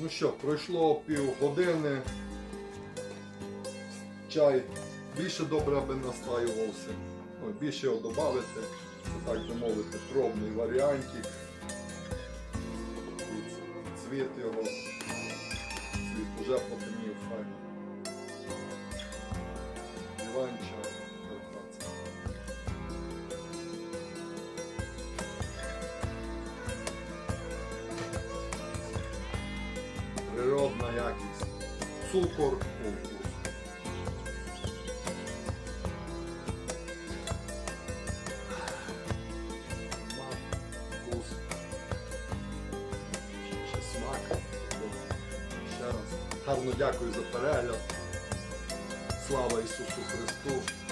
Ну що, пройшло півгодини. Чай більше добре би настаювався. Ну, більше його додати. Так би мовити, пробний варіантик. Цвіт його. Цвіт уже потемнів файно. Природна якість. Цукор у вкус. Смак, вкус. Ще смак. Ще раз. Гарно дякую за перегляд. Слава Ісусу Христу!